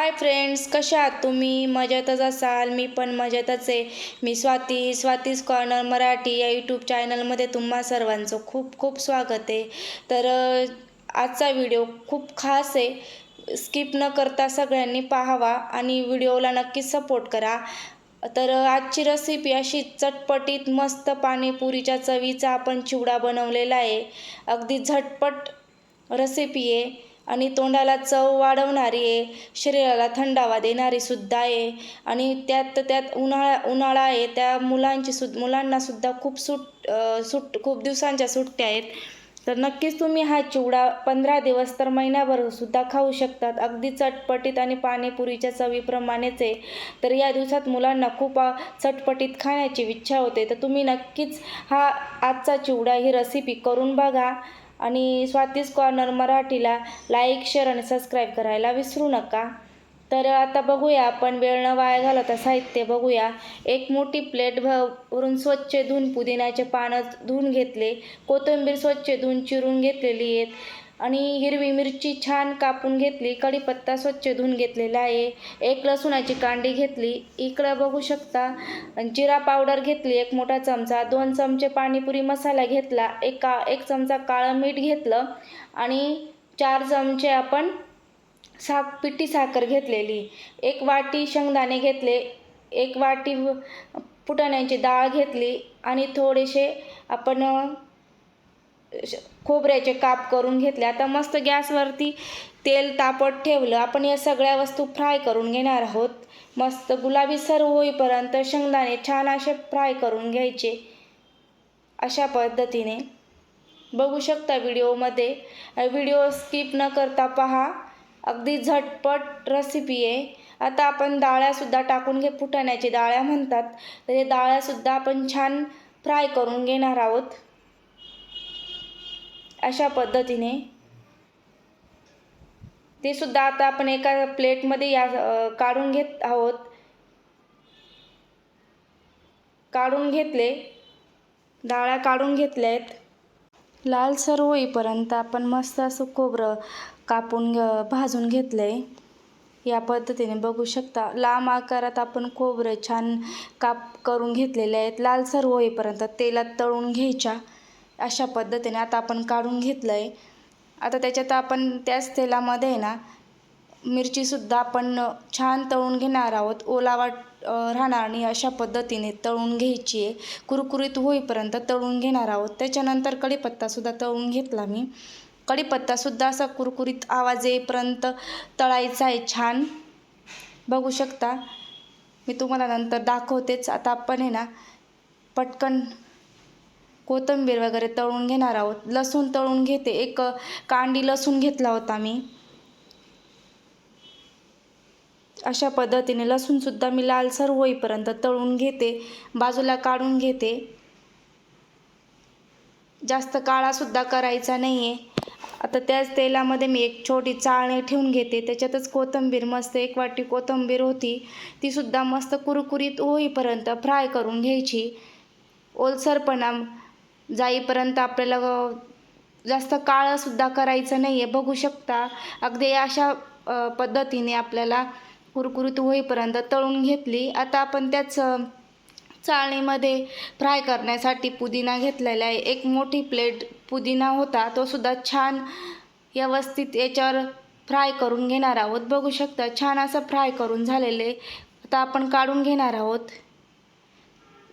Hi friends कशा आहात तुम्ही? मजेतच असाल मी पण मजेतच आहे. मी स्वाती स्वातीज कॉर्नर मराठी या यूट्यूब चॅनलमध्ये तुम्हा सर्वांचं खूप खूप स्वागत आहे. तर आजचा व्हिडिओ खूप खास आहे. स्किप न करता सगळ्यांनी पाहावा आणि व्हिडिओला नक्कीच सपोर्ट करा. तर आजची रेसिपी अशी चटपटीत मस्त पाणीपुरीच्या चवीचा आपण चिवडा बनवलेला आहे. अगदी झटपट रेसिपी आहे. आणि तोंडाला चव वाढवणारी आहे. शरीराला थंडावा देणारी सुद्धा आहे. आणि त्यात त्यात उन्हाळा उन्हाळा आहे. त्या मुलांची सु मुलांना सुद्धा खूप सुट सुट खूप दिवसांच्या सुट्ट्या आहेत. तर नक्कीच तुम्ही हा चिवडा पंधरा दिवस तर महिन्याभर सुद्धा खाऊ शकतात. अगदी चटपटीत आणि पाणीपुरीच्या चवीप्रमाणेच आहे. तर या दिवसात मुलांना खूप चटपटीत खाण्याची इच्छा होते. तर तुम्ही नक्कीच हा आजचा चिवडा ही रेसिपी करून बघा. आणि स्वातीज कॉर्नर मराठीला लाईक शेअर आणि सबस्क्राईब करायला विसरू नका. तर आता बघूया आपण वेळ न वाया घालवता साहित्य बघूया. एक मोठी प्लेट भरून स्वच्छ धुवून पुदिन्याचे पानं धुवून घेतले. कोथिंबीर स्वच्छ धुवून चिरून घेतलेली आहेत. आणि हिरवी मिरची छान कापून घेतली कढीपत्ता स्वच्छ धुवून घेतलेला आहे. एक लसुणाची कांडी घेतली. इकडं बघू शकता जिरा पावडर घेतली एक मोठा चमचा दोन चमचे पाणीपुरी मसाला घेतला एक का एक चमचा काळं मीठ घेतलं आणि चार चमचे आपण साक पिठी साखर घेतलेली. एक वाटी शेंगदाणे घेतले एक वाटी फुटाण्याची डाळ घेतली आणि थोडेसे आपण खोबऱ्याचे काप करून घेतले. आता मस्त गॅसवरती तेल तापत ठेवलं. आपण या सगळ्या वस्तू फ्राय करून घेणार आहोत. मस्त गुलाबी सर्व होईपर्यंत शेंगदाणे छान असे फ्राय करून घ्यायचे. अशा पद्धतीने. बघू शकता व्हिडिओमध्ये. व्हिडिओ स्किप न करता पहा. अगदी झटपट रेसिपी आहे. आता आपण डाळ्यासुद्धा टाकून घे फुटाण्याची डाळ्या म्हणतात. तर हे डाळ्यासुद्धा आपण छान फ्राय करून घेणार आहोत. अशा पद्धतीने. ते सुद्धा आता आपण एका प्लेटमध्ये या काढून घेत आहोत. काढून घेतले. डाळ्या काढून घेतल्या आहेत लालसर होईपर्यंत आपण मस्त असं खोबरं कापून भाजून घेतलं आहे या पद्धतीने बघू शकता. लांब आकारात आपण खोबरं छान काप करून घेतलेले आहेत. लालसर होईपर्यंत तेलात तळून घ्यायच्या. अशा पद्धतीने आता आपण काढून घेतलं आहे आता त्याच्यात आपण त्याच तेलामध्ये आहे ना मिरचीसुद्धा आपण छान तळून घेणार आहोत. ओलावा राहणार नाही अशा पद्धतीने तळून घ्यायची आहे. कुरकुरीत होईपर्यंत तळून घेणार आहोत. त्याच्यानंतर कढीपत्तासुद्धा तळून घेतला मी. कढीपत्तासुद्धा असा कुरकुरीत आवाज येईपर्यंत तळायचा आहे छान. बघू शकता. मी तुम्हाला नंतर दाखवतेच. आता आपण आहे ना पटकन कोथिंबीर वगैरे तळून घेणार आहोत. लसूण तळून घेते. एक कांडी लसूण घेतला होता मी. अशा पद्धतीने लसूणसुद्धा मी लालसर होईपर्यंत तळून घेते. बाजूला काढून घेते. जास्त काळासुद्धा करायचा नाही आहे आता त्याच तेलामध्ये मी एक छोटी चाळणी ठेवून घेते. त्याच्यातच कोथिंबीर मस्त एक वाटी कोथिंबीर होती. तीसुद्धा मस्त कुरकुरीत होईपर्यंत फ्राय करून घ्यायची. ओलसरपणा जाईपर्यंत आपल्याला जास्त काळंसुद्धा करायचं नाही आहे बघू शकता. अगदी अशा पद्धतीने आपल्याला कुरकुरीत होईपर्यंत तळून घेतली. आता आपण त्याच चाळणीमध्ये फ्राय करण्यासाठी पुदिना घेतलेला आहे. एक मोठी प्लेट पुदिना होता. तो सुद्धा छान व्यवस्थित याच्यावर फ्राय करून घेणार आहोत. बघू शकता छान असं फ्राय करून झालेले आता आपण काढून घेणार आहोत.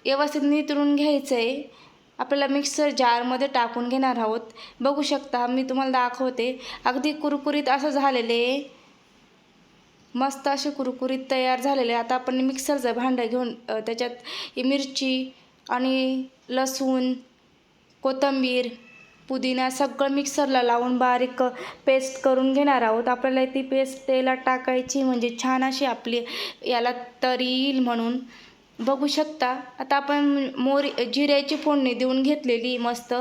व्यवस्थित नितळून घ्यायचं आहे आपल्याला मिक्सर जारमध्ये टाकून घेणार आहोत. बघू शकता मी तुम्हाला दाखवते. अगदी कुरकुरीत असं झालेले आहे. मस्त असे कुरकुरीत तयार झालेले आता आपण मिक्सरचं भांडं घेऊन त्याच्यात मिरची आणि लसूण कोथिंबीर पुदिना सगळं मिक्सरला लावून बारीक पेस्ट करून घेणार आहोत. आपल्याला ती पेस्ट तेलात टाकायची म्हणजे छान अशी आपली याला तरी येईल म्हणून. बघू शकता. आता आपण मोरी जिऱ्याची फोडणी देऊन घेतलेली मस्त.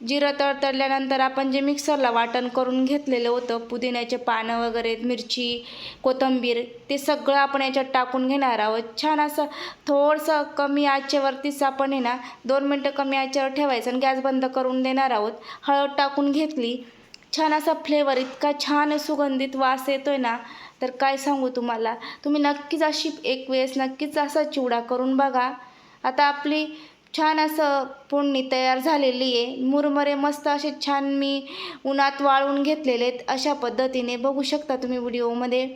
जिरं तडतडल्यानंतर आपण जे मिक्सरला वाटण करून घेतलेलं होतं पुदिन्याचे पानं वगैरे मिरची कोथिंबीर ते सगळं आपण याच्यात टाकून घेणार आहोत. छान असं थोडंसं कमी आचेवरतीच आपण आहे ना दोन मिनटं कमी आचेवर ठेवायचं आणि गॅस बंद करून देणार आहोत. हळद टाकून घेतली. छान असा फ्लेवर इतका छान सुगंधित वास येतोय ना तर काय सांगू तुम्हाला? तुम्ही नक्कीच अशी एक वेळेस नक्कीच असा चिवडा करून बघा. आता आपली छान असं फोडणी तयार झालेली आहे. मुरमरे मस्त असे छान मी उन्हात वाळवून घेतलेले आहेत. अशा पद्धतीने बघू शकता तुम्ही व्हिडिओमध्ये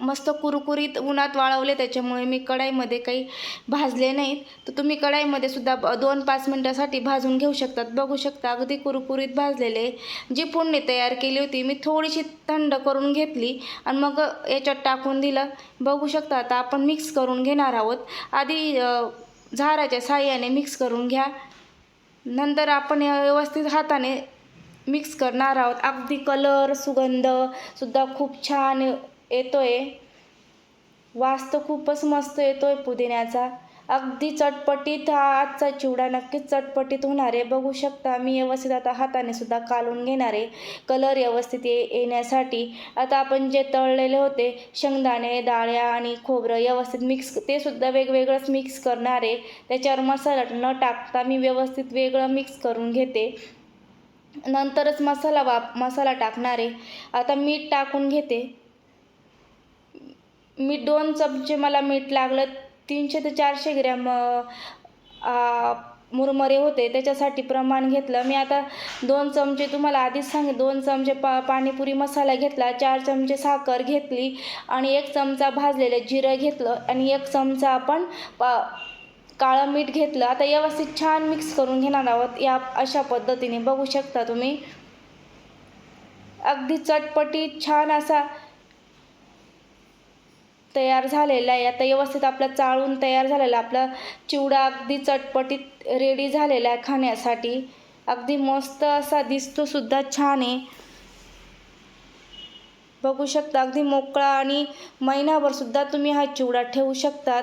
मस्त कुरकुरीत उन्हात वाळवले त्याच्यामुळे मी कढाईमध्ये काही भाजले नाहीत. तर तुम्ही कढाईमध्ये सुद्धा ब- दोन पाच मिनटासाठी भाजून घेऊ शकतात. बघू शकता अगदी कुरकुरीत भाजलेले. जी फोडणी तयार केली होती मी थोडीशी थंड करून घेतली आणि मग याच्यात टाकून दिलं. बघू शकता आता आपण मिक्स करून घेणार आहोत. आधी झाराच्या साह्याने मिक्स करून घ्या. नंतर आपण व्यवस्थित हाताने मिक्स करणार आहोत. अगदी कलर सुगंध सुद्धा खूप छान येतोय. वास तर खूपच मस्त येतोय पुदिन्याचा. अगदी चटपटीत हा आजचा चिवडा नक्कीच चटपटीत होणार आहे. बघू शकता मी व्यवस्थित आता हाताने सुद्धा कालून घेणार आहे. कलर व्यवस्थित ये येण्यासाठी. आता आपण जे तळलेले होते शेंगदाणे डाळ्या आणि खोबरं व्यवस्थित मिक्स ते सुद्धा वेगवेगळंच मिक्स करणार आहे. त्याच्यावर मसाला न टाकता मी व्यवस्थित वेगळं मिक्स करून घेते. नंतरच मसाला वाप मसाला टाकणार आहे. आता मीठ टाकून घेते. मीठ दोन चमचे मला मीठ लागलं तीनशे ते चारशे ग्रॅम मुरमरे होते त्याच्यासाठी प्रमाण घेतलं. मी आता दोन चमचे तुम्हाला आधीच सांग दोन चमचे पा पाणीपुरी मसाला घेतला चार चमचे साखर घेतली आणि एक चमचा भाजलेलं जिरं घेतलं आणि एक चमचा आपण पा काळं मीठ घेतलं. आता व्यवस्थित छान मिक्स करून घेणार आहोत. या अशा पद्धतीने बघू शकता तुम्ही. अगदी चटपटीत छान असा तयार झालेला आहे. आता व्यवस्थित आपला चाळून तयार झालेला आपला चिवडा अगदी चटपटीत रेडी झालेला आहे खाण्यासाठी. अगदी मस्त असा दिसतो सुद्धा छान आहे. बघू शकता अगदी मोकळा आणि महिनाभर सुद्धा तुम्ही हा चिवडा ठेवू शकतात.